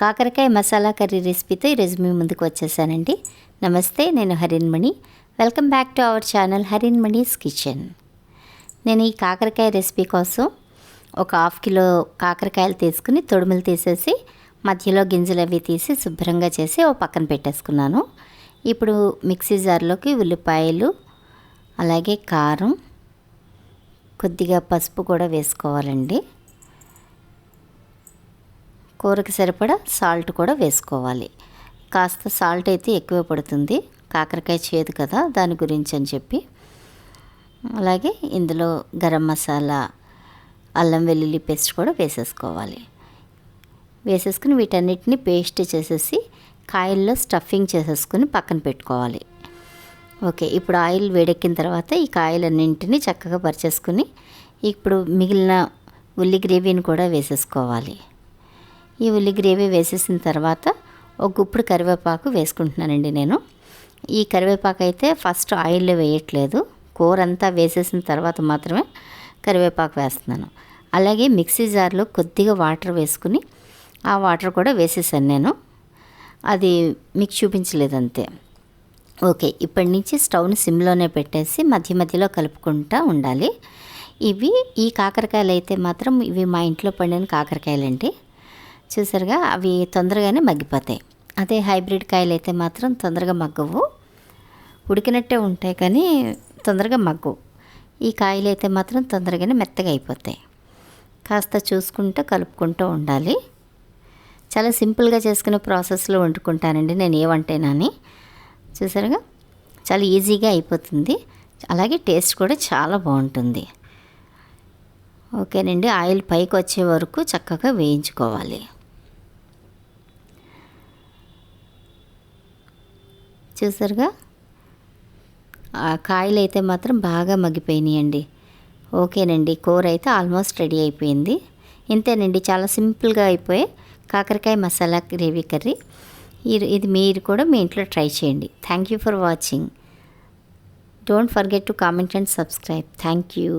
కాకరకాయ మసాలా కర్రీ రెసిపీతో ఈరోజు మీ ముందుకు వచ్చేసానండి. నమస్తే నేను Harinmani welcome back to our channel Harinmani's kitchen నేను ఈ కాకరకాయ రెసిపీ కోసం ఒక హాఫ్ కిలో కాకరకాయలు తీసుకుని తొడుములు తీసేసి మధ్యలో గింజలు అవి తీసి శుభ్రంగా చేసి ఓ పక్కన పెట్టేసుకున్నాను. ఇప్పుడు మిక్సీ జార్లోకి ఉల్లిపాయలు అలాగే కారం కొద్దిగా పసుపు కూడా వేసుకోవాలండి. కూరకి సరిపడా సాల్ట్ కూడా వేసుకోవాలి. కాస్త సాల్ట్ అయితే ఎక్కువ పడుతుంది. కాకరకాయ చేదు కదా దాని గురించి అని చెప్పి. అలాగే ఇందులో గరం మసాలా అల్లం వెల్లుల్లి పేస్ట్ కూడా వేసేసుకోవాలి. వేసేసుకుని వీటన్నిటిని పేస్ట్ చేసేసి కాయల్లో స్టఫింగ్ చేసేసుకుని పక్కన పెట్టుకోవాలి. ఓకే ఇప్పుడు ఆయిల్ వేడెక్కిన తర్వాత ఈ కాయలన్నింటినీ చక్కగా పరిచేసుకుని ఇప్పుడు మిగిలిన ఉల్లి గ్రేవీని కూడా వేసేసుకోవాలి. ఈ ఉల్లి గ్రేవీ వేసేసిన తర్వాత ఒక గుప్పుడు కరివేపాకు వేసుకుంటున్నానండి నేను. ఈ కరివేపాకు అయితే ఫస్ట్ ఆయిల్లో వేయట్లేదు. కూర అంతా వేసేసిన తర్వాత మాత్రమే కరివేపాకు వేస్తున్నాను. అలాగే మిక్సీ జార్లో కొద్దిగా వాటర్ వేసుకుని ఆ వాటర్ కూడా వేసేసాను నేను. అది మీకు చూపించలేదు అంతే ఓకే ఇప్పటి నుంచి స్టవ్ని సిమ్లోనే పెట్టేసి మధ్య మధ్యలో కలుపుకుంటూ ఉండాలి. ఇవి ఈ కాకరకాయలు అయితే మాత్రం ఇవి మా ఇంట్లో పండిన కాకరకాయలండి. చూసారుగా అవి తొందరగానే మగ్గిపోతాయి. అదే హైబ్రిడ్ కాయలు అయితే మాత్రం తొందరగా మగ్గవు. ఉడికినట్టే ఉంటాయి కానీ తొందరగా మగ్గవు. ఈ కాయలు అయితే మాత్రం తొందరగానే మెత్తగా అయిపోతాయి. కాస్త చూసుకుంటూ కలుపుకుంటూ ఉండాలి. చాలా సింపుల్గా చేసుకునే ప్రాసెస్లో వండుకుంటానండి నేను ఏ వంటైనాని. చూసారుగా? చాలా ఈజీగా అయిపోతుంది. అలాగే టేస్ట్ కూడా చాలా బాగుంటుంది. ఓకేనండి. ఆయిల్ పైకి వచ్చే వరకు చక్కగా వేయించుకోవాలి. చూసారుగా ఆ కాయలు అయితే మాత్రం బాగా మగ్గిపోయినాయండి. ఓకేనండి కూర అయితే ఆల్మోస్ట్ రెడీ అయిపోయింది. ఇంతేనండి చాలా సింపుల్గా అయిపోయి కాకరకాయ మసాలా గ్రేవీ కర్రీ. ఇది మీరు కూడా మీ ఇంట్లో ట్రై చేయండి. Thank you for watching don't forget to comment and subscribe thank you